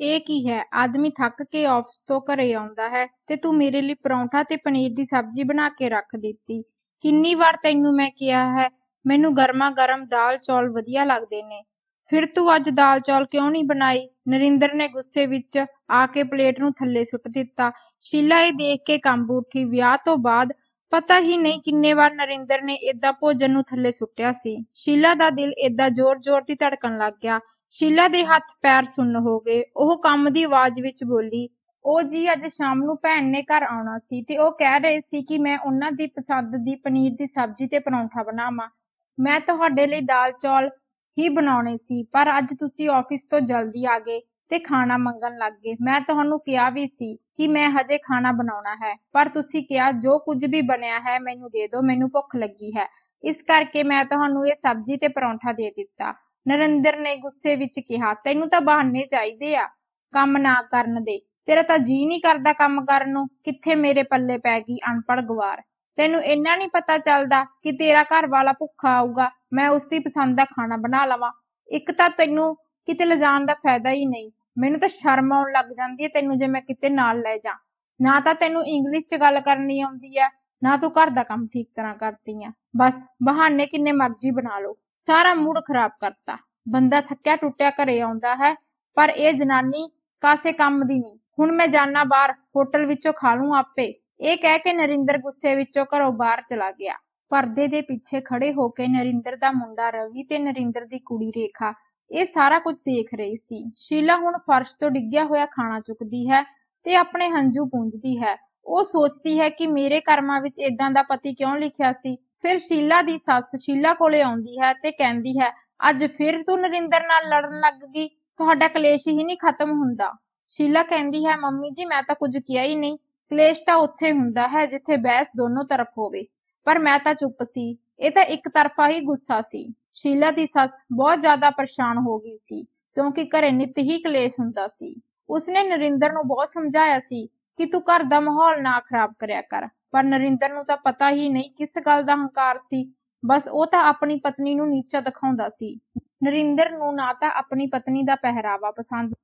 ਇਹ ਕੀ ਹੈ? ਆਦਮੀ ਥੱਕ ਕੇ ਆਫਿਸ ਤੋਂ ਘਰੇ ਆਉਂਦਾ ਹੈ ਤੇ ਤੂੰ ਮੇਰੇ ਲਈ ਪਰੌਂਠਾ ਤੇ ਪਨੀਰ ਦੀ ਸਬਜ਼ੀ ਬਣਾ ਕੇ ਰੱਖ ਦਿੱਤੀ। ਕਿੰਨੀ ਵਾਰ ਤੈਨੂੰ ਮੈਂ ਕਿਹਾ ਹੈ, ਮੈਨੂੰ ਗਰਮਾ ਗਰਮ ਦਾਲ ਚੌਲ ਵਧੀਆ ਲੱਗਦੇ ਨੇ। ਫਿਰ ਤੂੰ ਅੱਜ ਦਾਲ ਚੌਲ ਕਿਉਂ ਨਹੀਂ ਬਣਾਈ? ਨਰਿੰਦਰ ਨੇ ਗੁੱਸੇ ਵਿੱਚ ਆ ਕੇ ਪਲੇਟ ਨੂੰ ਥੱਲੇ ਸੁੱਟ ਦਿੱਤਾ। ਸ਼ੀਲਾ ਇਹ ਦੇਖ ਕੇ ਕੰਬ ਉੱਠੀ। ਵਿਆਹ ਤੋਂ ਬਾਅਦ ਪਤਾ ਹੀ ਨਹੀਂ ਕਿੰਨੇ ਵਾਰ ਨਰਿੰਦਰ ਨੇ ਏਦਾਂ ਭੋਜਨ ਨੂੰ ਥੱਲੇ ਸੁੱਟਿਆ ਸੀ। ਸ਼ੀਲਾ ਦਾ ਦਿਲ ਏਦਾਂ ਜ਼ੋਰ-ਜ਼ੋਰ ਦੀ ਧੜਕਣ ਲੱਗ ਗਿਆ। ਸ਼ੀਲਾ ਦੇ ਹੱਥ ਪੈਰ ਸੁੰਨ ਹੋ ਗਏ। ਉਹ ਕੰਮ ਦੀ ਆਵਾਜ਼ ਵਿੱਚ ਬੋਲੀ, ਉਹ ਜੀ, ਅੱਜ ਸ਼ਾਮ ਨੂੰ ਭੈਣ ਨੇ ਘਰ ਆਉਣਾ ਸੀ ਤੇ ਉਹ ਕਹਿ ਰਹੇ ਸੀ ਕਿ ਮੈਂ ਉਹਨਾਂ ਦੀ ਪਸੰਦ ਦੀ ਪਨੀਰ ਦੀ ਸਬਜ਼ੀ ਤੇ ਪਰੌਂਠਾ ਬਣਾਵਾਂ। ਮੈਂ ਤੁਹਾਡੇ ਲਈ ਦਾਲ ਚੌਲ ਹੀ ਬਣਾਉਣੇ ਸੀ, ਪਰ ਅੱਜ ਤੁਸੀਂ ਆਫਿਸ ਤੋਂ ਜਲਦੀ ਆ ਗਏ ਤੇ ਖਾਣਾ ਮੰਗਣ ਲੱਗ ਗਏ। ਮੈਂ ਤੁਹਾਨੂੰ ਕਿਹਾ ਵੀ ਸੀ ਕਿ ਮੈਂ ਹਜੇ ਖਾਣਾ ਬਣਾਉਣਾ ਹੈ, ਪਰ ਤੁਸੀਂ ਕਿਹਾ, ਜੋ ਕੁਝ ਵੀ ਬਣਿਆ ਹੈ, ਮੈਨੂੰ ਦੇ ਦਿਓ, ਮੈਨੂੰ ਭੁੱਖ ਲੱਗੀ ਹੈ। ਇਸ ਕਰਕੇ ਮੈਂ ਤੁਹਾਨੂੰ ਇਹ ਸਬਜ਼ੀ ਤੇ ਪਰੌਂਠਾ ਦੇ ਦਿੱਤਾ। ਨਰਿੰਦਰ ਨੇ ਗੁੱਸੇ ਵਿੱਚ ਕਿਹਾ, ਤੈਨੂੰ ਤਾਂ ਬਹਾਨੇ ਚਾਹੀਦੇ ਆ ਕੰਮ ਨਾ ਕਰਨ ਦੇ। ਤੇਰਾ ਤਾਂ ਜੀ ਨਹੀਂ ਕਰਦਾ ਕੰਮ ਕਰਨ ਨੂੰ। ਕਿੱਥੇ ਮੇਰੇ ਪੱਲੇ ਪੈ ਗਈ ਅਨਪੜ੍ਹ ਗਵਾਰ? ਤੈਨੂੰ ਇੰਨਾ ਨਹੀਂ ਪਤਾ ਚੱਲਦਾ ਕਿ ਤੇਰਾ ਘਰ ਵਾਲਾ ਭੁੱਖਾ ਆਊਗਾ? ਮੈਂ ਉਸ ਦੀ ਪਸੰਦ ਦਾ ਖਾਣਾ ਬਣਾ ਲਵਾਂ। ਇੱਕ ਤਾਂ ਤੈਨੂੰ ਕਿਤੇ ਲਿਜਾਣ ਦਾ ਫਾਇਦਾ ਹੀ ਨਹੀਂ। ਮੈਨੂੰ ਤਾਂ ਸ਼ਰਮ ਆਉਣ ਲੱਗ ਜਾਂਦੀ ਹੈ ਤੈਨੂੰ ਜੇ ਮੈਂ ਕਿਤੇ ਨਾਲ ਲੈ ਜਾ। ਨਾ ਤਾਂ ਤੈਨੂੰ ਇੰਗਲਿਸ਼ 'ਚ ਗੱਲ ਕਰਨੀ ਆਉਂਦੀ ਹੈ, ਨਾ ਤੂੰ ਘਰ ਦਾ ਕੰਮ ਠੀਕ ਤਰ੍ਹਾਂ ਕਰਦੀ ਆ। ਬਸ, ਬਹਾਨੇ ਕਿੰਨੇ ਮਰਜ਼ੀ ਬਣਾ ਲਓ। ਸਾਰਾ ਮੂਡ ਖਰਾਬ ਕਰਤਾ। ਬੰਦਾ ਥੱਕਿਆ ਟੁੱਟਿਆ ਘਰੇ ਆਉਂਦਾ ਹੈ, ਪਰ ਇਹ ਜਨਾਨੀ ਕਾਸੇ ਕੰਮ ਦੀ ਨਹੀਂ। ਹੁਣ ਮੈਂ ਜਾਣਾ ਬਾਹਰ, ਹੋਟਲ ਵਿੱਚੋਂ ਖਾ ਲੂੰ ਆਪੇ। ਇਹ ਕਹਿ ਕੇ ਨਰਿੰਦਰ ਗੁੱਸੇ ਵਿੱਚੋਂ ਘਰੋਂ ਬਾਹਰ ਚਲਾ ਗਿਆ। ਪਰਦੇ ਦੇ ਪਿੱਛੇ ਖੜੇ ਹੋ ਕੇ ਨਰਿੰਦਰ ਦਾ ਮੁੰਡਾ ਰਵੀ ਤੇ ਨਰਿੰਦਰ ਦੀ ਕੁੜੀ ਰੇਖਾ, ਇਹ ਸਾਰਾ ਕੁਝ ਦੇਖ ਰਹੀ ਸੀ। ਸ਼ੀਲਾ ਹੁਣ ਫਰਸ਼ ਤੋਂ ਡਿੱਗਿਆ ਹੋਇਆ ਖਾਣਾ ਚੁੱਕਦੀ ਹੈ ਤੇ ਆਪਣੇ ਹੰਝੂ ਪੂੰਝਦੀ ਹੈ। ਉਹ ਸੋਚਦੀ ਹੈ ਕਿ ਮੇਰੇ ਕਰਮਾਂ ਵਿੱਚ ਇਦਾਂ ਦਾ ਪਤੀ ਕਿਉਂ ਲਿਖਿਆ ਸੀ? ਫਿਰ ਸ਼ੀਲਾ ਦੀ ਸੱਸ ਸ਼ੀਲਾ ਕੋਲੇ ਆਉਂਦੀ ਹੈ ਤੇ ਕਹਿੰਦੀ ਹੈ, ਅੱਜ ਫਿਰ ਤੂੰ ਨਰਿੰਦਰ ਨਾਲ ਲੜਨ ਲੱਗ ਗਈ, ਤੁਹਾਡਾ ਕਲੇਸ਼ ਹੀ ਨਹੀਂ ਖਤਮ ਹੁੰਦਾ। ਸ਼ੀਲਾ ਕਹਿੰਦੀ ਹੈ, ਮੰਮੀ ਜੀ, ਮੈਂ ਤਾਂ ਕੁਝ ਕਿਹਾ ਹੀ ਨਹੀਂ, ਕਲੇਸ਼ ਤਾਂ ਉੱਥੇ ਹੁੰਦਾ ਹੈ ਜਿੱਥੇ ਬਹਿਸ ਦੋਨੋਂ ਤਰਫ ਹੋਵੇ। ਪਰ ਮੈਂ ਤਾਂ ਚੁੱਪ ਸੀ, ਇਹ ਤਾਂ ਇੱਕ ਤਰਫਾ ਹੀ ਗੁੱਸਾ ਸੀ। ਸ਼ੀਲਾ ਦੀ ਸੱਸ ਬਹੁਤ ਜ਼ਿਆਦਾ ਪਰੇਸ਼ਾਨ ਹੋ ਗਈ ਸੀ, ਕਿਉਂਕਿ ਘਰੇ ਨਿੱਤ ਹੀ ਕਲੇਸ਼ ਹੁੰਦਾ ਸੀ। ਉਸਨੇ ਨਰਿੰਦਰ ਨੂੰ ਬਹੁਤ ਸਮਝਾਇਆ ਸੀ ਕਿ ਤੂੰ ਘਰ ਦਾ ਮਾਹੌਲ ਨਾ ਖਰਾਬ ਕਰਿਆ ਕਰ। ਪਰ ਨਰਿੰਦਰ ਨੂੰ ਤਾਂ ਪਤਾ ਹੀ ਨਹੀਂ ਕਿਸ ਗੱਲ ਦਾ ਹੰਕਾਰ ਸੀ। ਬਸ ਉਹ ਤਾਂ ਆਪਣੀ ਪਤਨੀ ਨੂੰ ਨੀਚਾ ਦਿਖਾਉਂਦਾ ਸੀ। ਨਰਿੰਦਰ ਨੂੰ ਨਾ ਤਾਂ ਆਪਣੀ ਪਤਨੀ ਦਾ ਪਹਿਰਾਵਾ ਪਸੰਦ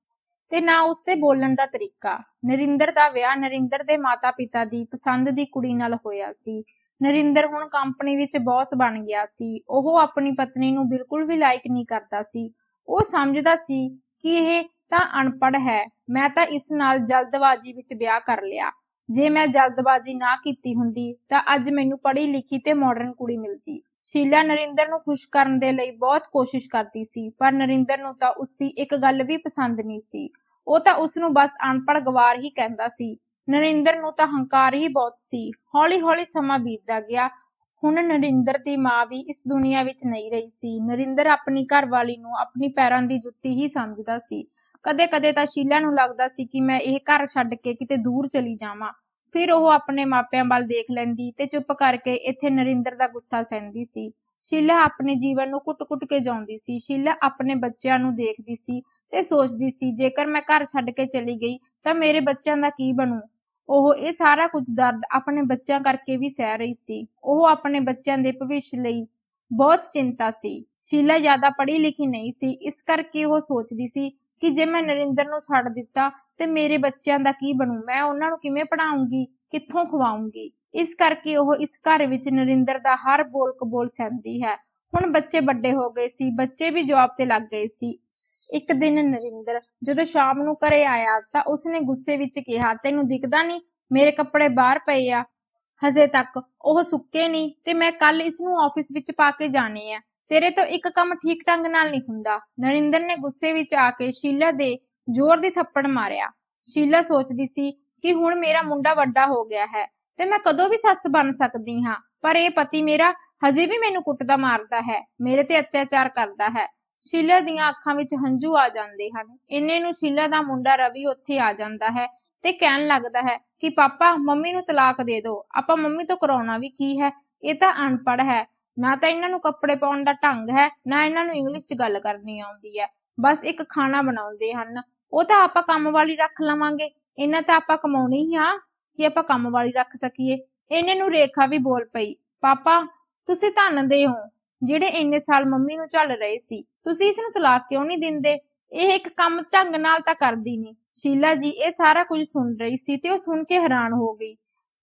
ਤੇ ਨਾ ਉਸਦੇ ਬੋਲਣ ਦਾ ਤਰੀਕਾ। ਨਰਿੰਦਰ ਦਾ ਵਿਆਹ ਨਰਿੰਦਰ ਦੇ ਮਾਤਾ-ਪਿਤਾ ਦੀ ਪਸੰਦ ਦੀ ਕੁੜੀ ਨਾਲ ਹੋਇਆ ਸੀ। ਨਰਿੰਦਰ ਹੁਣ ਕੰਪਨੀ ਵਿੱਚ ਬੌਸ ਬਣ ਗਿਆ ਸੀ। ਉਹ ਆਪਣੀ ਪਤਨੀ ਨੂੰ ਬਿਲਕੁਲ ਵੀ ਲਾਇਕ ਨਹੀਂ ਕਰਦਾ ਸੀ। ਉਹ ਸਮਝਦਾ ਸੀ ਕਿ ਇਹ ਤਾਂ ਅਨਪੜ੍ਹ ਹੈ। ਮੈਂ ਤਾਂ ਇਸ ਨਾਲ ਜਲਦਬਾਜ਼ੀ ਵਿੱਚ ਵਿਆਹ ਕਰ ਲਿਆ। ਜੇ ਮੈਂ ਜਲਦਬਾਜ਼ੀ ਨਾ ਕੀਤੀ ਹੁੰਦੀ, ਤਾਂ ਅੱਜ ਮੈਨੂੰ ਪੜ੍ਹੀ ਲਿਖੀ ਤੇ ਮਾਡਰਨ ਕੁੜੀ ਮਿਲਦੀ। ਸ਼ੀਲਾ ਨਰਿੰਦਰ ਨੂੰ ਖੁਸ਼ ਕਰਨ ਦੇ ਲਈ ਬਹੁਤ ਕੋਸ਼ਿਸ਼ ਕਰਦੀ ਸੀ, ਪਰ ਨਰਿੰਦਰ ਨੂੰ ਤਾਂ ਉਸਦੀ ਇੱਕ ਗੱਲ ਵੀ ਪਸੰਦ ਨਹੀਂ ਸੀ। ਉਹ ਤਾਂ ਉਸ ਨੂੰ ਬਸ ਅਨਪੜ੍ਹ ਗਵਾਰ ਹੀ ਕਹਿੰਦਾ ਸੀ। ਨਰਿੰਦਰ ਨੂੰ ਤਾਂ ਹੰਕਾਰ ਹੀ ਬਹੁਤ ਸੀ। ਹੌਲੀ-ਹੌਲੀ ਸਮਾਂ ਬੀਤਦਾ ਗਿਆ। ਹੁਣ ਨਰਿੰਦਰ ਦੀ ਮਾਂ ਵੀ ਇਸ ਦੁਨੀਆ ਵਿੱਚ ਨਹੀਂ ਰਹੀ ਸੀ। ਨਰਿੰਦਰ ਆਪਣੀ ਘਰਵਾਲੀ ਨੂੰ ਆਪਣੀ ਪੈਰਾਂ ਦੀ ਜੁੱਤੀ ਹੀ ਸਮਝਦਾ ਸੀ। ਕਦੇ-ਕਦੇ ਤਾਂ ਸ਼ੀਲਾ ਨੂੰ ਲੱਗਦਾ ਸੀ ਕਿ ਮੈਂ ਇਹ ਘਰ ਛੱਡ ਕੇ ਕਿਤੇ ਦੂਰ ਚਲੀ ਜਾਵਾਂ। ਫਿਰ ਉਹ ਆਪਣੇ ਮਾਪਿਆਂ ਵੱਲ ਦੇਖ ਲੈਂਦੀ ਤੇ ਚੁੱਪ ਕਰਕੇ ਇੱਥੇ ਨਰਿੰਦਰ ਦਾ ਗੁੱਸਾ ਸਹਿੰਦੀ ਸੀ। ਸ਼ੀਲਾ ਆਪਣੇ ਜੀਵਨ ਨੂੰ ਕੁੱਟ-ਕੁੱਟ ਕੇ ਜਿਉਂਦੀ ਸੀ। ਸ਼ੀਲਾ ਆਪਣੇ ਬੱਚਿਆਂ ਨੂੰ ਦੇਖਦੀ ਸੀ ਤੇ ਸੋਚਦੀ ਸੀ, ਜੇਕਰ ਮੈਂ ਘਰ ਛੱਡ ਕੇ ਚਲੀ ਗਈ, ਤਾਂ ਮੇਰੇ ਬੱਚਿਆਂ ਦਾ ਕੀ ਬਣੂ? ਉਹ ਇਹ ਸਾਰਾ ਕੁਝ ਦਰਦ ਆਪਣੇ ਬੱਚਿਆਂ ਕਰਕੇ ਵੀ ਸਹਿ ਰਹੀ ਸੀ। ਉਹ ਆਪਣੇ ਬੱਚਿਆਂ ਦੇ ਭਵਿੱਖ ਲਈ ਬਹੁਤ ਚਿੰਤਾ ਸੀ। ਸ਼ੀਲਾ ਜ਼ਿਆਦਾ ਪੜ੍ਹੀ ਲਿਖੀ ਨਹੀਂ ਸੀ। ਇਸ ਕਰਕੇ ਉਹ ਸੋਚਦੀ ਸੀ ਕਿ ਜੇ ਮੈਂ ਨਰਿੰਦਰ ਨੂੰ ਛੱਡ ਦਿੱਤਾ ਤੇ ਮੇਰੇ ਬੱਚਿਆਂ ਦਾ ਕੀ ਬਣੂ? ਮੈਂ ਉਹਨਾਂ ਨੂੰ ਕਿਵੇਂ ਪੜ੍ਹਾਉਂਗੀ? ਕਿੱਥੋਂ ਖਵਾਉਂਗੀ? ਇਸ ਕਰਕੇ ਉਹ ਇਸ ਘਰ ਵਿੱਚ ਨਰਿੰਦਰ ਦਾ ਹਰ ਬੋਲ ਕਬੋਲ ਸਹਿੰਦੀ ਹੈ। ਹੁਣ ਬੱਚੇ ਵੱਡੇ ਹੋ ਗਏ ਸੀ, ਬੱਚੇ ਵੀ ਜੌਬ ਤੇ ਲੱਗ ਗਏ ਸੀ। ਇੱਕ ਦਿਨ ਨਰਿੰਦਰ ਜਦੋਂ ਸ਼ਾਮ ਨੂੰ ਘਰੇ ਆਇਆ ਤਾਂ ਉਸਨੇ ਗੁੱਸੇ ਵਿੱਚ ਕਿਹਾ, ਤੈਨੂੰ ਦਿਖਦਾ ਨਹੀਂ? ਮੇਰੇ ਕੱਪੜੇ ਬਾਹਰ ਪਏ ਆ। ਹਜੇ ਤੱਕ ਉਹ ਸੁੱਕੇ ਨਹੀਂ ਤੇ ਮੈਂ ਕੱਲ ਇਸ ਨੂੰ ਆਫਿਸ ਵਿੱਚ ਪਾ ਕੇ ਜਾਣੇ ਆ। ਤੇਰੇ ਤੋਂ ਇੱਕ ਕੰਮ ਠੀਕ ਢੰਗ ਨਾਲ ਨਹੀਂ ਹੁੰਦਾ। ਨਰਿੰਦਰ ਨੇ ਗੁੱਸੇ ਵਿੱਚ ਆ ਕੇ ਸ਼ੀਲਾ ਦੇ ਜ਼ੋਰ ਦੀ ਥੱਪੜ ਮਾਰਿਆ। ਸ਼ੀਲਾ ਸੋਚਦੀ ਸੀ ਕਿ ਹੁਣ ਮੇਰਾ ਮੁੰਡਾ ਵੱਡਾ ਹੋ ਗਿਆ ਹੈ ਤੇ ਮੈਂ ਕਦੋਂ ਵੀ ਸੱਸ ਬਣ ਸਕਦੀ ਹਾਂ, ਪਰ ਇਹ ਪਤੀ ਮੇਰਾ ਹਜੇ ਵੀ ਮੈਨੂੰ ਕੁੱਟਦਾ ਮਾਰਦਾ ਹੈ, ਮੇਰੇ ਤੇ ਅਤਿਆਚਾਰ ਕਰਦਾ ਹੈ। ਸ਼ੀਲਾ ਦੀਆਂ ਅੱਖਾਂ ਵਿੱਚ ਹੰਝੂ ਆ ਜਾਂਦੇ ਹਨ। ਇੰਨੇ ਨੂੰ ਸ਼ੀਲਾ ਦਾ ਮੁੰਡਾ ਰਵੀ ਉੱਥੇ ਆ ਜਾਂਦਾ ਹੈ ਤੇ ਕਹਿਣ ਲੱਗਦਾ ਹੈ ਕਿ ਪਾਪਾ, ਮੰਮੀ ਨੂੰ ਤਲਾਕ ਦੇ ਦਿਓ ਆਪਾਂ ਮੰਮੀ ਤੋਂ ਕਰਾਉਣਾ ਵੀ ਕੀ ਹੈ? ਇਹ ਤਾਂ ਅਨਪੜ੍ਹ ਹੈ। ਨਾ ਤਾਂ ਇਹਨਾਂ ਨੂੰ ਕੱਪੜੇ ਪਾਉਣ ਦਾ ਢੰਗ ਹੈ, ਨਾ ਇਹਨਾਂ ਨੂੰ ਇੰਗਲਿਸ਼ 'ਚ ਗੱਲ ਕਰਨੀ ਆਉਂਦੀ ਹੈ। ਬਸ ਇੱਕ ਖਾਣਾ ਬਣਾਉਂਦੇ ਹਨ। ਉਹ ਤਾਂ ਆਪਾਂ ਕੰਮ ਵਾਲੀ ਰੱਖ ਲਵਾਂਗੇ। ਇਹਨਾਂ ਤਾਂ ਆਪਾਂ ਕਮਾਉਣੀ ਹੀ ਆ ਕਿ ਆਪਾਂ ਕੰਮ ਵਾਲੀ ਰੱਖ ਸਕੀਏ। ਇਹਨੇ ਨੂੰ ਰੇਖਾ ਵੀ ਬੋਲ ਪਈ। ਪਾਪਾ, ਤੁਸੀਂ ਧੰਨ ਦੇ ਹੋ ਜਿਹੜੇ ਇੰਨੇ ਸਾਲ ਮੰਮੀ ਨੂੰ ਝੱਲ ਰਹੇ ਸੀ। ਤੁਸੀਂ ਇਸ ਨੂੰ ਤਲਾਕ ਕਿਉਂ ਨਹੀਂ ਦਿੰਦੇ? ਇਹ ਇੱਕ ਕੰਮ ਢੰਗ ਨਾਲ ਤਾਂ ਕਰਦੀ ਨਹੀਂ। ਸ਼ੀਲਾ ਜੀ, ਇਹ ਸਾਰਾ ਕੁਝ ਸੁਣ ਰਹੀ ਸੀ ਤੇ ਉਹ ਸੁਣ ਕੇ ਹੈਰਾਨ ਹੋ ਗਈ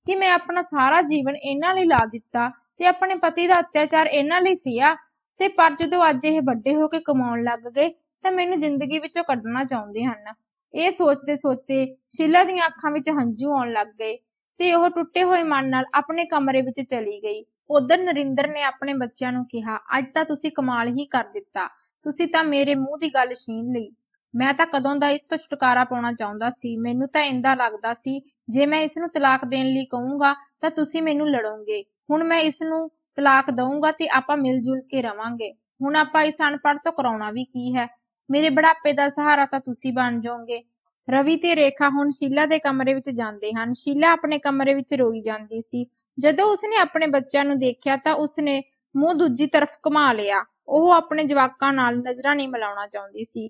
ਕਿ ਮੈਂ ਆਪਣਾ ਸਾਰਾ ਜੀਵਨ ਇਹਨਾਂ ਲਈ ਲਾ ਦਿੱਤਾ। ਤੇ ਆਪਣੇ ਪਤੀ ਦਾ ਅਤਿਆਚਾਰ ਇਹਨਾਂ ਲਈ ਸੀਆ ਤੇ ਪਰ ਜਦੋਂ ਅੱਜ ਇਹ ਵੱਡੇ ਹੋ ਕੇ ਕਮਾਉਣ ਲੱਗ ਗਏ, ਤਾਂ ਮੈਨੂੰ ਜ਼ਿੰਦਗੀ ਵਿੱਚੋਂ ਕੱਢਣਾ ਚਾਹੁੰਦੇ ਹਨ। ਇਹ ਸੋਚਦੇ ਸੋਚਦੇ ਸ਼ੀਲਾ ਦੀਆਂ ਅੱਖਾਂ ਵਿੱਚ ਹੰਝੂ ਆਉਣ ਲੱਗ ਗਏ ਤੇ ਉਹ ਟੁੱਟੇ ਹੋਏ ਮਨ ਨਾਲ ਆਪਣੇ ਕਮਰੇ ਵਿੱਚ ਚਲੀ ਗਈ। ਉਧਰ ਨਰਿੰਦਰ ਨੇ ਆਪਣੇ ਬੱਚਿਆਂ ਨੂੰ ਕਿਹਾ, ਅੱਜ ਤਾਂ ਤੁਸੀਂ ਕਮਾਲ ਹੀ ਕਰ ਦਿੱਤਾ। ਤੁਸੀਂ ਤਾਂ ਮੇਰੇ ਮੂੰਹ ਦੀ ਗੱਲ ਛੀਨ ਲਈ। ਮੈਂ ਤਾਂ ਕਦੋਂ ਦਾ ਇਸ ਤੋਂ ਛੁਟਕਾਰਾ ਪਾਉਣਾ ਚਾਹੁੰਦਾ ਸੀ। ਮੈਨੂੰ ਤਾਂ ਇੰਦਾ ਲੱਗਦਾ ਸੀ, ਜੇ ਮੈਂ ਇਸ ਨੂੰ ਤਲਾਕ ਦੇਣ ਲਈ ਕਹੂੰਗਾ, ਤਾਂ ਤੁਸੀਂ ਮੈਨੂੰ ਲੜੋਗੇ। ਹੁਣ ਮੈਂ ਇਸ ਨੂੰ ਤਲਾਕ ਦਊਂਗਾ ਤੇ ਆਪਾਂ ਮਿਲ ਜੁਲ ਕੇ ਰਵਾਂਗੇ। ਹੁਣ ਆਪਾਂ ਇਸ ਅਨਪੜ੍ਹ ਤੋਂ ਕਰਾਉਣਾ ਵੀ ਕੀ ਹੈ? ਮੇਰੇ ਬੁਢਾਪੇ ਦਾ ਸਹਾਰਾ ਤਾਂ ਤੁਸੀਂ ਬਣ ਜਾਓਗੇ। ਰਵੀ ਤੇ ਰੇਖਾ ਹੁਣ ਸ਼ੀਲਾ ਦੇ ਕਮਰੇ ਵਿੱਚ ਜਾਂਦੇ ਹਨ। ਸ਼ੀਲਾ ਆਪਣੇ ਕਮਰੇ ਵਿੱਚ ਰੋਈ ਜਾਂਦੀ ਸੀ। ਜਦੋਂ ਉਸਨੇ ਆਪਣੇ ਬੱਚਿਆਂ ਨੂੰ ਦੇਖਿਆ ਤਾਂ ਉਸਨੇ ਮੂੰਹ ਦੂਜੀ ਤਰਫ ਘੁਮਾ ਲਿਆ। ਉਹ ਆਪਣੇ ਜਵਾਕਾਂ ਨਾਲ ਨਜ਼ਰਾਂ ਨਹੀਂ ਮਿਲਾਉਣਾ ਚਾਹੁੰਦੀ ਸੀ।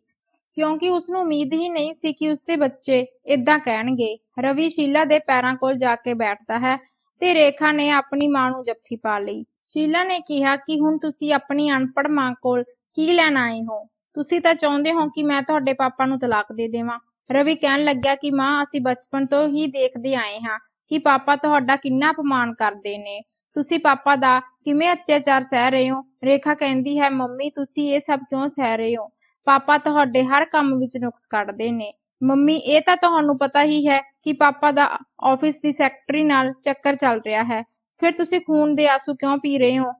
ਕਿਉਂਕਿ ਉਸਨੂੰ ਉਮੀਦ ਹੀ ਨਹੀਂ ਸੀ ਕਿ ਉਸਦੇ ਬੱਚੇ ਇਦਾਂ ਕਹਿਣਗੇ। ਰਵੀ ਸ਼ੀਲਾ ਦੇ ਪੈਰਾਂ ਕੋਲ ਜਾ ਕੇ ਬੈਠਦਾ ਹੈ। ਤੇ ਰੇਖਾ ਨੇ ਆਪਣੀ ਮਾਂ ਨੂੰ ਜੱਫੀ ਪਾ ਲਈ। ਸ਼ੀਲਾ ਨੇ ਕਿਹਾ ਕਿ ਹੁਣ ਤੁਸੀਂ ਆਪਣੀ ਅਨਪੜ੍ਹ ਮਾਂ ਕੋਲ ਕੀ ਲੈਣ ਆਏ ਹੋ? ਤੁਸੀਂ ਤਾਂ ਚਾਹੁੰਦੇ ਹੋ ਕਿ ਮੈਂ ਤੁਹਾਡੇ ਪਾਪਾ ਨੂੰ ਤਲਾਕ ਦੇ ਦੇਵਾਂ। ਰਵੀ ਕਹਿਣ ਲੱਗਿਆ ਕਿ ਮਾਂ, ਅਸੀਂ ਬਚਪਨ ਤੋਂ ਹੀ ਦੇਖਦੇ ਆਏ ਹਾਂ ਕਿ ਪਾਪਾ ਤੁਹਾਡਾ ਕਿੰਨਾ ਅਪਮਾਨ ਕਰਦੇ ਨੇ। ਤੁਸੀਂ ਪਾਪਾ ਦਾ ਕਿਵੇਂ ਅਤਿਆਚਾਰ ਸਹਿ ਰਹੇ ਹੋ? ਰੇਖਾ ਕਹਿੰਦੀ ਹੈ, ਮੰਮੀ, ਤੁਸੀਂ ਇਹ ਸਭ ਕਿਉਂ ਸਹਿ ਰਹੇ ਹੋ? ਪਾਪਾ ਤੁਹਾਡੇ ਹਰ ਕੰਮ ਵਿੱਚ ਨੁਕਸ ਕੱਢਦੇ ਨੇ। ਮੰਮੀ, ਇਹ ਤਾਂ ਤੁਹਾਨੂੰ ਪਤਾ ਹੀ ਹੈ ਕਿ ਪਾਪਾ ਦਾ ਆਫਿਸ ਦੀ ਸੈਕਟਰੀ ਨਾਲ ਚੱਕਰ ਚੱਲ ਰਿਹਾ ਹੈ। ਫਿਰ ਤੁਸੀਂ ਖੂਨ ਦੇ ਆਂਸੂ ਕਿਉਂ ਪੀ ਰਹੇ ਹੋ?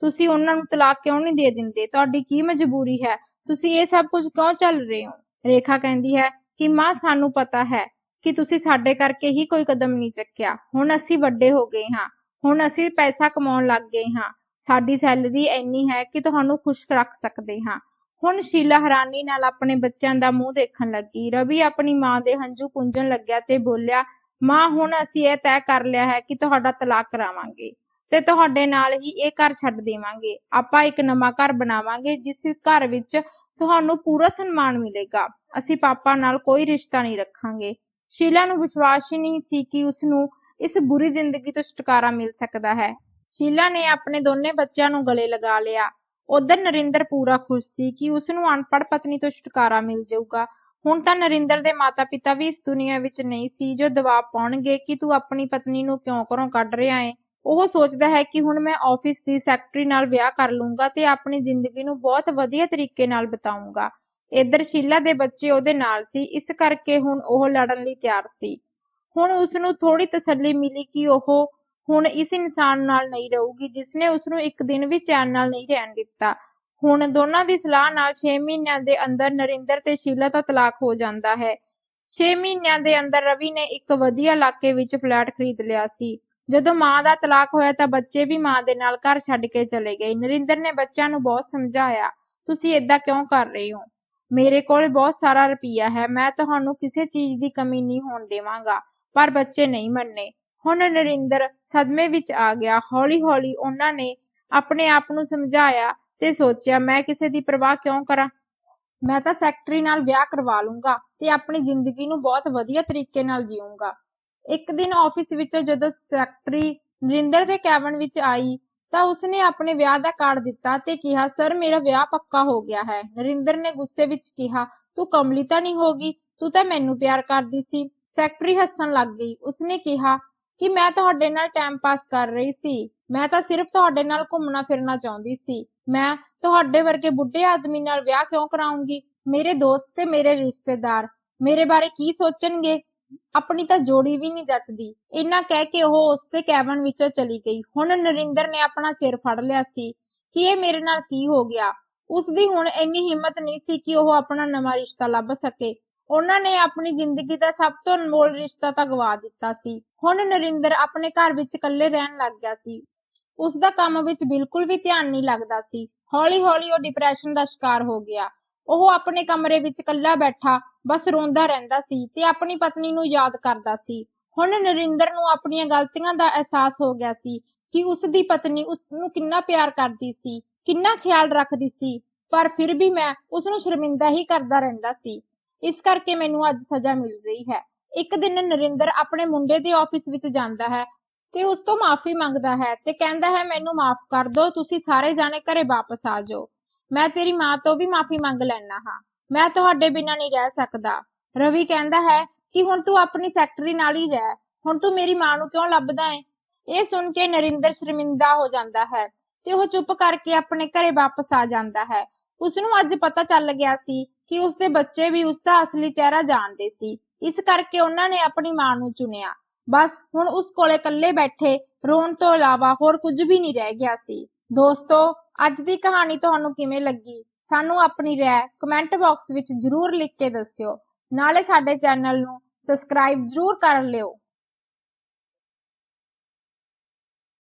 ਤੁਸੀਂ ਉਹਨਾਂ ਨੂੰ ਤਲਾਕ ਕਿਉਂ ਨਹੀਂ ਦੇ ਦਿੰਦੇ? ਤੁਹਾਡੀ ਕੀ ਮਜਬੂਰੀ ਹੈ? ਤੁਸੀਂ ਇਹ ਸਭ ਕੁਝ ਕਿਉਂ ਚੱਲ ਰਹੇ ਹੋ? ਰੇਖਾ ਕਹਿੰਦੀ ਹੈ ਕਿ ਮਾਂ, ਸਾਨੂੰ ਪਤਾ ਹੈ ਕਿ ਤੁਸੀਂ ਸਾਡੇ ਕਰਕੇ ਹੀ ਕੋਈ ਕਦਮ ਨਹੀਂ ਚੱਕਿਆ। ਹੁਣ ਅਸੀਂ ਵੱਡੇ ਹੋ ਗਏ ਹਾਂ। ਹੁਣ ਅਸੀਂ ਪੈਸਾ ਕਮਾਉਣ ਲੱਗ ਗਏ ਹਾਂ। ਸਾਡੀ ਸੈਲਰੀ ਇੰਨੀ ਹੈ ਕਿ ਤੁਹਾਨੂੰ ਖੁਸ਼ ਰੱਖ ਸਕਦੇ ਹਾਂ। ਹੁਣ ਸ਼ੀਲਾ ਹੈਰਾਨੀ ਨਾਲ ਆਪਣੇ ਬੱਚਿਆਂ ਦਾ ਮੂੰਹ ਦੇਖਣ ਲੱਗੀ। ਰਵੀ ਆਪਣੀ ਮਾਂ ਦੇ ਹੰਝੂ ਪੁੰਝਣ ਲੱਗਿਆ ਤੇ ਬੋਲਿਆ, ਮਾਂ, ਹੁਣ ਅਸੀਂ ਇਹ ਤੈਅ ਕਰ ਲਿਆ ਹੈ ਕਿ ਤੁਹਾਡਾ ਤਲਾਕ ਕਰਾਵਾਂਗੇ ਤੇ ਤੁਹਾਡੇ ਨਾਲ ਹੀ ਇਹ ਘਰ ਛੱਡ ਦੇਵਾਂਗੇ। ਆਪਾਂ ਇੱਕ ਨਵਾਂ ਘਰ ਬਣਾਵਾਂਗੇ ਜਿਸ ਘਰ ਵਿੱਚ ਤੁਹਾਨੂੰ ਪੂਰਾ ਸਨਮਾਨ ਮਿਲੇਗਾ। ਅਸੀਂ ਪਾਪਾ ਨਾਲ ਕੋਈ ਰਿਸ਼ਤਾ ਨਹੀਂ ਰੱਖਾਂਗੇ। ਸ਼ੀਲਾ ਨੂੰ ਵਿਸ਼ਵਾਸ ਹੀ ਨਹੀਂ ਸੀ ਕਿ ਉਸ ਨੂੰ ਇਸ ਬੁਰੀ ਜ਼ਿੰਦਗੀ ਤੋਂ ਛੁਟਕਾਰਾ ਮਿਲ ਸਕਦਾ ਹੈ। ਸ਼ੀਲਾ ਨੇ ਆਪਣੇ ਦੋਨੇ ਬੱਚਿਆਂ ਨੂੰ ਗਲੇ ਲਗਾ ਲਿਆ। ਉਧਰ ਨਰਿੰਦਰ ਪੂਰਾ ਖੁਸ਼ ਸੀ ਕਿ ਉਸ ਨੂੰ ਅਨਪੜ੍ਹ ਪਤਨੀ ਤੋਂ ਛੁਟਕਾਰਾ ਮਿਲ ਜਾਊਗਾ। ਹੁਣ ਤਾਂ ਨਰਿੰਦਰ ਦੇ ਮਾਤਾ-ਪਿਤਾ ਵੀ ਇਸ ਦੁਨੀਆ ਵਿੱਚ ਨਹੀਂ ਸੀ ਜੋ ਦਬਾਅ ਪਾਉਣਗੇ ਕਿ ਤੂੰ ਆਪਣੀ ਪਤਨੀ ਨੂੰ ਕਿਉਂ ਘਰੋਂ ਕੱਢ ਰਿਹਾ ਏ। ਉਹ ਸੋਚਦਾ ਹੈ ਕਿ ਹੁਣ ਮੈਂ ਆਫਿਸ ਦੀ ਸੈਕਟਰੀ ਨਾਲ ਵਿਆਹ ਕਰ ਲੂੰਗਾ ਤੇ ਆਪਣੀ ਜ਼ਿੰਦਗੀ ਨੂੰ ਬਹੁਤ ਵਧੀਆ ਤਰੀਕੇ ਨਾਲ ਬਿਤਾਊਂਗਾ। ਇੱਧਰ ਸ਼ੀਲਾ ਦੇ ਬੱਚੇ ਉਹਦੇ ਨਾਲ ਸੀ, ਇਸ ਕਰਕੇ ਹੁਣ ਉਹ ਲੜਨ ਲਈ ਤਿਆਰ ਸੀ। ਹੁਣ ਉਸ ਨੂੰ ਥੋੜੀ ਤਸੱਲੀ ਮਿਲੀ ਕਿ ਉਹ ਹੁਣ ਇਸ ਇਨਸਾਨ ਨਾਲ ਨਹੀਂ ਰਹੂਗੀ, ਜਿਸਨੇ ਉਸਨੂੰ ਇੱਕ ਦਿਨ ਵੀ ਚੈਨ ਨਾਲ ਨਹੀਂ ਰਹਿਣ ਦਿੱਤਾ। ਹੁਣ ਦੋਨਾਂ ਦੀ ਸਲਾਹ ਨਾਲ ਛੇ ਮਹੀਨਿਆਂ ਦੇ ਅੰਦਰ ਨਰਿੰਦਰ ਤੇ ਸ਼ੀਲਾ ਦਾ ਤਲਾਕ ਹੋ ਜਾਂਦਾ ਹੈ। 6 ਮਹੀਨਿਆਂ ਦੇ ਅੰਦਰ ਰਵੀ ਨੇ ਇੱਕ ਵਧੀਆ ਇਲਾਕੇ ਵਿੱਚ ਫਲੈਟ ਖਰੀਦ ਲਿਆ ਸੀ। ਜਦੋਂ ਮਾਂ ਦਾ ਤਲਾਕ ਹੋਇਆ ਤਾਂ ਬੱਚੇ ਵੀ ਮਾਂ ਦੇ ਨਾਲ ਘਰ ਛੱਡ ਕੇ ਚਲੇ ਗਏ। ਨਰਿੰਦਰ ਨੇ ਬੱਚਿਆਂ ਨੂੰ ਬਹੁਤ ਸਮਝਾਇਆ, ਤੁਸੀਂ ਏਦਾਂ ਕਿਉਂ ਕਰ ਰਹੇ ਹੋ? ਮੇਰੇ ਕੋਲ ਬਹੁਤ ਸਾਰਾ ਰੁਪਈਆ ਹੈ, ਮੈਂ ਤੁਹਾਨੂੰ ਕਿਸੇ ਚੀਜ਼ ਦੀ ਕਮੀ ਨਹੀਂ ਹੋਣ ਦੇਵਾਂਗਾ, ਪਰ ਬੱਚੇ ਨਹੀਂ ਮੰਨੇ। ਹੁਣ ਨਰਿੰਦਰ ਸਦਮੇ ਵਿੱਚ ਆ ਗਿਆ। ਹੌਲੀ-ਹੌਲੀ ਉਹਨਾਂ ਨੇ ਆਪਣੇ ਆਪ ਨੂੰ ਸਮਝਾਇਆ ਤੇ ਸੋਚਿਆ, ਮੈਂ ਕਿਸੇ ਦੀ ਪਰਵਾਹ ਕਿਉਂ ਕਰਾਂ? ਮੈਂ ਤਾਂ ਸੈਕਟਰੀ ਨਾਲ ਵਿਆਹ ਕਰਵਾ ਲੂੰਗਾ ਤੇ ਆਪਣੀ ਜ਼ਿੰਦਗੀ ਨੂੰ ਬਹੁਤ ਵਧੀਆ ਤਰੀਕੇ ਨਾਲ ਜੀਊਂਗਾ। ਇੱਕ ਦਿਨ ਆਫਿਸ ਵਿੱਚੋਂ ਜਦੋਂ ਸੈਕਟਰੀ ਨਰਿੰਦਰ ਦੇ ਕੈਬਨ ਵਿੱਚ ਆਈ, ਤਾਂ ਉਸਨੇ ਆਪਣੇ ਵਿਆਹ ਦਾ ਕਾਰਡ ਦਿੱਤਾ ਤੇ ਕਿਹਾ, ਸਰ, ਮੇਰਾ ਵਿਆਹ ਪੱਕਾ ਹੋ ਗਿਆ ਹੈ। ਨਰਿੰਦਰ ਨੇ ਗੁੱਸੇ ਵਿੱਚ ਕਿਹਾ, ਤੂੰ ਕਮਲੀ ਤਾਂ ਨਹੀਂ ਗਈ? ਤੂੰ ਤਾਂ ਮੈਨੂੰ ਪਿਆਰ ਕਰਦੀ ਸੀ। ਸੈਕਟਰੀ ਹੱਸਣ ਲੱਗ ਗਈ। ਉਸਨੇ ਕਿਹਾ ਕਿ ਮੈਂ ਤੁਹਾਡੇ ਨਾਲ ਟਾਈਮ ਪਾਸ ਕਰ ਰਹੀ ਸੀ। ਮੈਂ ਤਾਂ ਸਿਰਫ ਤੁਹਾਡੇ ਨਾਲ ਘੁੰਮਣਾ ਫਿਰਨਾ ਚਾਹੁੰਦੀ ਸੀ। ਮੈਂ ਤੁਹਾਡੇ ਵਰਗੇ ਬੁੱਢੇ ਆਦਮੀ ਨਾਲ ਵਿਆਹ ਕਿਉਂ ਕਰਾਉਂਗੀ? ਮੇਰੇ ਦੋਸਤ ਤੇ ਮੇਰੇ ਰਿਸ਼ਤੇਦਾਰ, ਮੇਰੇ ਬਾਰੇ ਕੀ ਸੋਚਣਗੇ? ਆਪਣੀ ਤਾਂ ਜੋੜੀ ਵੀ ਨਹੀਂ ਜੱਚਦੀ। ਇੰਨਾ ਕਹਿ ਕੇ ਉਹ ਉਸਦੇ ਕੈਬਨ ਵਿੱਚੋਂ ਚਲੀ ਗਈ। ਹੁਣ ਨਰਿੰਦਰ ਨੇ ਆਪਣਾ ਸਿਰ ਫੜ ਲਿਆ ਸੀ ਕਿ ਇਹ ਮੇਰੇ ਨਾਲ ਕੀ ਹੋ ਗਿਆ। ਉਸਦੀ ਹੁਣ ਇੰਨੀ ਹਿੰਮਤ ਨਹੀਂ ਸੀ ਕਿ ਉਹ ਆਪਣਾ ਨਵਾਂ ਰਿਸ਼ਤਾ ਲੱਭ ਸਕੇ। ਉਹਨਾਂ ਨੇ ਆਪਣੀ ਜ਼ਿੰਦਗੀ ਦਾ ਸਭ ਤੋਂ ਅਨਮੋਲ ਰਿਸ਼ਤਾ ਤਾਂ ਗਵਾ ਦਿੱਤਾ ਸੀ। ਹੁਣ ਨਰਿੰਦਰ ਆਪਣੇ ਘਰ ਵਿੱਚ ਇਕੱਲੇ ਰਹਿਣ ਲੱਗ ਗਿਆ ਸੀ। ਉਸ ਦਾ ਕੰਮ ਵਿੱਚ ਬਿਲਕੁਲ ਵੀ ਧਿਆਨ ਨਹੀਂ ਲੱਗਦਾ ਸੀ। ਹੌਲੀ-ਹੌਲੀ ਉਹ ਡਿਪਰੈਸ਼ਨ ਦਾ ਸ਼ਿਕਾਰ ਹੋ ਗਿਆ। ਉਹ ਆਪਣੇ ਕਮਰੇ ਵਿੱਚ ਇਕੱਲਾ ਬੈਠਾ, ਬਸ ਰੋਂਦਾ ਰਹਿੰਦਾ ਸੀ ਤੇ ਆਪਣੀ ਪਤਨੀ ਨੂੰ ਯਾਦ ਕਰਦਾ ਸੀ। ਹੁਣ ਨਰਿੰਦਰ ਨੂੰ ਆਪਣੀਆਂ ਗਲਤੀਆਂ ਦਾ ਅਹਿਸਾਸ ਹੋ ਗਿਆ ਸੀ ਕਿ ਉਸ ਦੀ ਪਤਨੀ ਉਸ ਨੂੰ ਕਿੰਨਾ ਪਿਆਰ ਕਰਦੀ ਸੀ, ਕਿੰਨਾ ਖਿਆਲ ਰੱਖਦੀ ਸੀ। ਪਰ ਫਿਰ ਵੀ ਮੈਂ ਉਸ ਨੂੰ ਸ਼ਰਮਿੰਦਾ ਹੀ ਕਰਦਾ ਰਹਿੰਦਾ ਸੀ। ਇਸ ਕਰਕੇ ਮੈਨੂੰ ਅੱਜ ਸਜ਼ਾ ਮਿਲ ਰਹੀ ਹੈ। ਇੱਕ ਦਿਨ ਨਰਿੰਦਰ ਆਪਣੇ ਮੁੰਡੇ ਦੇ ਆਫਿਸ ਵਿੱਚ ਜਾਂਦਾ ਹੈ ਤੇ ਉਸ ਤੋਂ ਮਾਫੀ ਮੰਗਦਾ ਹੈ ਤੇ ਕਹਿੰਦਾ ਹੈ, ਮੈਨੂੰ ਮਾਫ ਕਰ ਦਿਓ ਤੁਸੀਂ ਸਾਰੇ ਜਾਣੇ ਘਰੇ ਵਾਪਸ ਆ ਜਾਓ। ਮੈਂ ਤੇਰੀ ਮਾਂ ਤੋਂ ਵੀ ਮਾਫੀ ਮੰਗ ਲੈਣਾ ਹਾਂ। ਮੈਂ ਤੁਹਾਡੇ ਬਿਨਾਂ ਨਹੀਂ ਰਹਿ ਸਕਦਾ। ਰਵੀ ਕਹਿੰਦਾ ਹੈ ਕਿ ਹੁਣ ਤੂੰ ਆਪਣੀ ਸੈਕਟਰੀ ਨਾਲ ਹੀ ਰਹਿ। ਹੁਣ ਤੂੰ ਮੇਰੀ ਮਾਂ ਨੂੰ ਕਿਉਂ ਲੱਭਦਾ ਏ ਇਹ ਸੁਣ ਕੇ ਨਰਿੰਦਰ ਸ਼ਰਮਿੰਦਾ ਹੋ ਜਾਂਦਾ ਹੈ ਤੇ ਉਹ ਚੁੱਪ ਕਰਕੇ ਆਪਣੇ ਘਰੇ ਵਾਪਸ ਆ ਜਾਂਦਾ ਹੈ। ਉਸ ਨੂੰ ਅੱਜ ਪਤਾ ਚੱਲ ਗਿਆ ਸੀ ਕਿ ਉਸਦੇ ਬੱਚੇ ਵੀ ਉਸ ਅਸਲੀ ਚਿਹਰਾ ਜਾਣਦੇ ਸੀ। ਇਸ ਕਰਕੇ ਉਹਨਾਂ ਨੇ ਆਪਣੀ ਮਾਂ ਨੂੰ ਚੁਣਿਆ। ਬਸ ਹੁਣ ਉਸ ਕੋਲੇ ਇਕੱਲੇ ਬੈਠੇ ਰੋਣ ਤੋਂ ਇਲਾਵਾ ਹੋਰ ਕੁਝ ਵੀ ਨਹੀਂ ਰਹਿ ਗਿਆ ਸੀ। ਦੋਸਤੋ, ਅੱਜ ਦੀ ਕਹਾਣੀ ਤੁਹਾਨੂੰ ਕਿਵੇਂ ਲੱਗੀ? ਸਾਨੂੰ ਆਪਣੀ ਰਾਏ ਕਮੈਂਟ ਬਾਕਸ ਵਿੱਚ ਜ਼ਰੂਰ ਲਿਖ ਕੇ ਦੱਸਿਓ। ਨਾਲੇ ਸਾਡੇ ਚੈਨਲ ਨੂੰ ਸਬਸਕ੍ਰਾਈਬ ਜ਼ਰੂਰ ਕਰ ਲਿਓ।